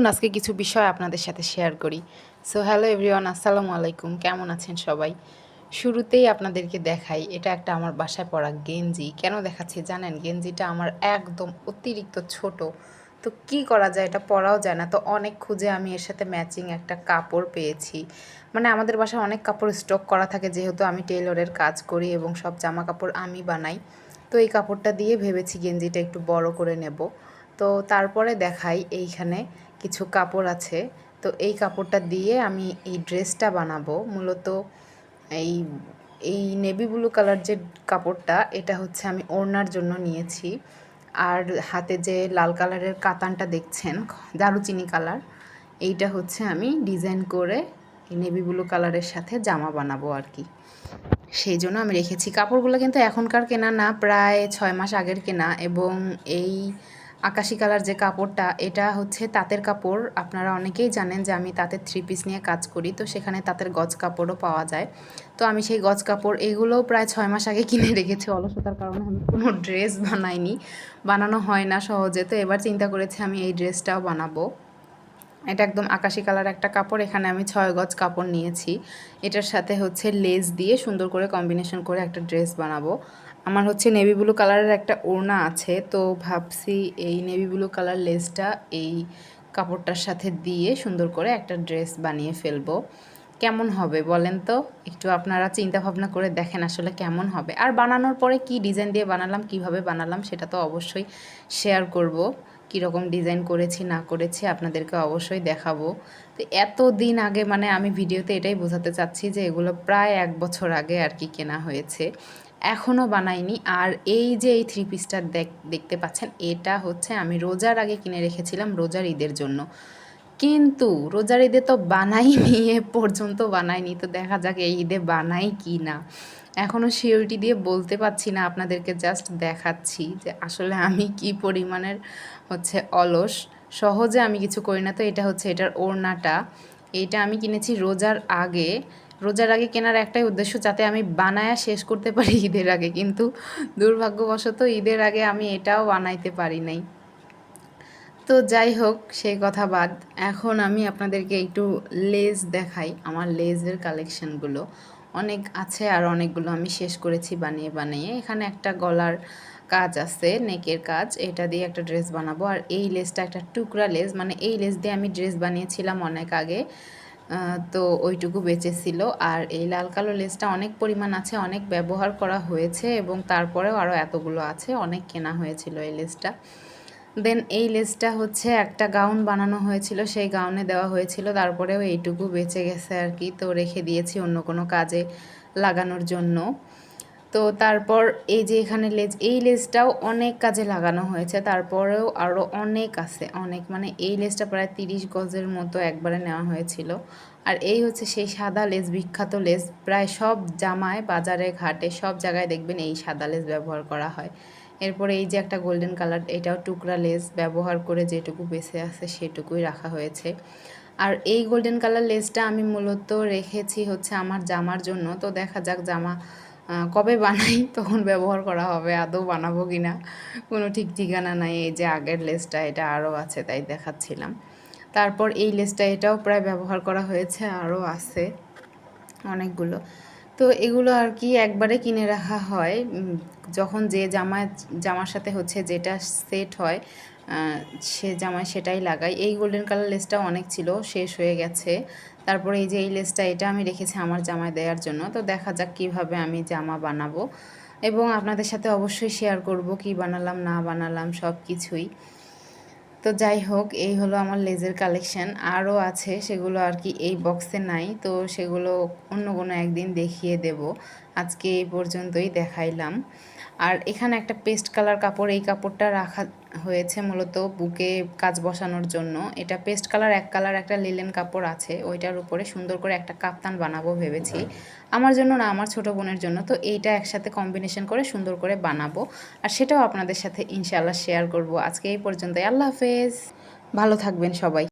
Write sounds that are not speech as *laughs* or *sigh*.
চলুন আজকে কিছু বিষয় আপনাদের সাথে শেয়ার করি। সো হ্যালো এভরিওয়ান আসসালামু আলাইকুম। কেমন আছেন সবাই? শুরুতেই আপনাদেরকে দেখাই, এটা একটা আমার বাসায় পড়া গেঞ্জি। কেন দেখাচ্ছি জানেন? গেঞ্জিটা আমার একদম অতিরিক্ত ছোট। তো কি করা যায় এটা পরাও যায় না। তো অনেক খুঁজে আমি এর সাথে ম্যাচিং একটা কাপড় পেয়েছি। মানে আমাদের বাসায় অনেক কাপড় স্টক করা থাকে, যেহেতু আমি টেলরের কাজ করি এবং সব জামা কাপড় আমি বানাই। তো এই কাপড়টা দিয়ে ভেবেছি গেঞ্জিটা একটু বড় করে নেব। তো তারপরে দেখাই এইখানে কিছু কাপড় আছে। তো এই কাপড়টা দিয়ে আমি এই ড্রেসটা বানাবো। মূলত এই এই নেভি ব্লু কালার যে কাপড়টা, এটা হচ্ছে আমি ওড়নার জন্য নিয়েছি। আর হাতে যে লাল কালারের কাতানটা দেখছেন, দারুচিনি কালার, এইটা হচ্ছে আমি ডিজাইন করে নেভি ব্লু কালারের সাথে জামা বানাবো আর কি। সেই জন্য আমি রেখেছি। কাপড়গুলো কিন্তু এখনকার কেনা না, প্রায় ছয় মাস আগের কেনা। এবং এই আকাশি কালার যে কাপড়টা, এটা হচ্ছে তাঁতের কাপড়। আপনারা অনেকেই জানেন যে আমি তাঁতের থ্রি পিস নিয়ে কাজ করি, তো সেখানে তাঁতের গজ কাপড়ও পাওয়া যায়। তো আমি সেই গজ কাপড়, এগুলোও প্রায় ছয় মাস আগে কিনে রেখেছি। অলসতার কারণে আমি কোনো ড্রেস বানাইনি। বানানো হয় না সহজে, তো এবার চিন্তা করেছি আমি এই ড্রেসটাও বানাবো। এটা একদম আকাশি কালার একটা কাপড়, এখানে আমি ছয় গজ কাপড় নিয়েছি। এটার সাথে হচ্ছে লেস দিয়ে সুন্দর করে কম্বিনেশন করে একটা ড্রেস বানাবো। আমার হচ্ছে নেভি ব্লু কালারের একটা ওড়না আছে, তো ভাবছি এই নেভি ব্লু কালার লেসটা এই কাপড়টার সাথে দিয়ে সুন্দর করে একটা ড্রেস বানিয়ে ফেলব। কেমন হবে বলেন তো? একটু আপনারা চিন্তা ভাবনা করে দেখেন আসলে কেমন হবে। আর বানানোর পরে কি ডিজাইন দিয়ে বানালাম, কীভাবে বানালাম সেটা তো অবশ্যই শেয়ার করব। কীরকম ডিজাইন করেছি, না করেছি আপনাদেরকে অবশ্যই দেখাবো। তো এত দিন আগে মানে আমি ভিডিওতে এটাই বোঝাতে চাচ্ছি যে এগুলো প্রায় এক বছর আগে আর কি কেনা হয়েছে। এখনও বানাইনি। আর এই যে এই থ্রি পিসটা দেখতে পাচ্ছেন, এটা হচ্ছে আমি রোজার আগে কিনে রেখেছিলাম রোজার ঈদের জন্য। কিন্তু রোজার ঈদে তো বানাইনি, এ পর্যন্ত বানাইনি। তো দেখা যাক এই ঈদে বানাই কি না। এখনও সিওরিটি দিয়ে বলতে পারছি না, আপনাদেরকে জাস্ট দেখাচ্ছি যে আসলে আমি কি পরিমাণের হচ্ছে অলস। সহজে আমি কিছু করি না, তো এটা হচ্ছে এটার ওড়নাটা। এইটা আমি কিনেছি রোজার আগে। রোজার আগে কেনার একটাই উদ্দেশ্য যাতে আমি বানায়া শেষ করতে পারি ঈদের আগে, কিন্তু দুর্ভাগ্যবশত ঈদের আগে আমি এটাও বানাইতে পারি নাই। তো যাই হোক, সেই কথা বাদ। এখন আমি আপনাদেরকে একটু লেজ দেখাই, আমার লেজের কালেকশানগুলো। অনেক আছে আর অনেকগুলো আমি শেষ করেছি বানিয়ে বানিয়ে। এখানে একটা গলার কাজ আছে, নেকের কাজ। এটা দিয়ে একটা ড্রেস বানাবো। আর এই লেসটা একটা টুকরা লেস মানে এই লেস দিয়ে আমি ড্রেস বানিয়েছিলাম অনেক আগে। তো ওইটুকু বেঁচেছিল। আর এই লাল কালো লেসটা অনেক পরিমাণ আছে, অনেক ব্যবহার করা হয়েছে এবং তারপরেও আরও এতগুলো আছে, অনেক কেনা হয়েছিল এই লেসটা। দেন এই লেসটা হচ্ছে একটা গাউন বানানো হয়েছিল, সেই গাউনে দেওয়া হয়েছিল, তারপরেও এইটুকু বেঁচে গেছে আর কি, তো রেখে দিয়েছি অন্য কোনো কাজে লাগানোর জন্য। তো তারপর এই যে এখানে লেজ, এই লেজটাও অনেক কাজে লাগানো হয়েছে। তারপরেও আরও অনেক আছে, অনেক। মানে এই লেজটা প্রায় তিরিশ গজের মতো একবারে নেওয়া হয়েছিল। আর এই হচ্ছে সেই সাদা লেজ, বিখ্যাত লেজ। প্রায় সব জামায়, বাজারে, ঘাটে, সব জায়গায় দেখবেন এই সাদা লেজ ব্যবহার করা হয়। এরপরে এই যে একটা গোল্ডেন কালার, এটাও টুকরা লেস ব্যবহার করে যেটুকু বেঁচে আছে সেটুকুই রাখা হয়েছে। আর এই গোল্ডেন কালার লেসটা আমি মূলত রেখেছি হচ্ছে আমার জামার জন্য। তো দেখা যাক জামা কবে বানাই *laughs* তখন ব্যবহার করা হবে, আদৌ বানাবো কি না কোনো ঠিক ঠিকানা নাই, এই যে আগের লেসটা এটা আরও আছে, তাই দেখাচ্ছিলাম। তারপর এই লেসটা এটাও প্রায় ব্যবহার করা হয়েছে, আরও আছে অনেকগুলো। তো এগুলো আর কি একবারে কিনে রাখা হয়। যখন যে জামা জামার সাথে হচ্ছে যেটা সেট হয় সে জামায় সেটাই লাগাই। এই গোল্ডেন কালার লেসটা অনেক ছিল, শেষ হয়ে গেছে। তারপরে এই যে এই লেসটা এটা আমি রেখেছি আমার জামায় দেওয়ার জন্য। তো দেখা যাক কীভাবে আমি জামা বানাবো। এবং আপনাদের সাথে অবশ্যই শেয়ার করব কি বানালাম, না বানালাম, সব কিছুই। তো যাই হোক, এই হলো আমার লেজের কালেকশন আরও আছে, সেগুলো আর কি এই বক্সে নাই। তো সেগুলো অন্য কোনো একদিন দেখিয়ে দেব। আজকে এই পর্যন্তই দেখাইলাম। আর এখানে একটা পেস্ট কালার কাপড়, এই কাপড়টা রাখা হয়েছে মূলত বুকে কাজ বসানোর জন্য। এটা পেস্ট কালার এক কালার একটা লিলেন কাপড় আছে ওইটার উপরে সুন্দর করে একটা কাপ্তান বানাবো ভেবেছি। আমার জন্য না আমার ছোট বোনের জন্য তো এইটা একসাথে কম্বিনেশন করে সুন্দর করে বানাবো। আর সেটাও আপনাদের সাথে ইনশাল্লাহ শেয়ার করব। আজকে এই পর্যন্তই আল্লাহ হাফেজ। ভালো থাকবেন সবাই।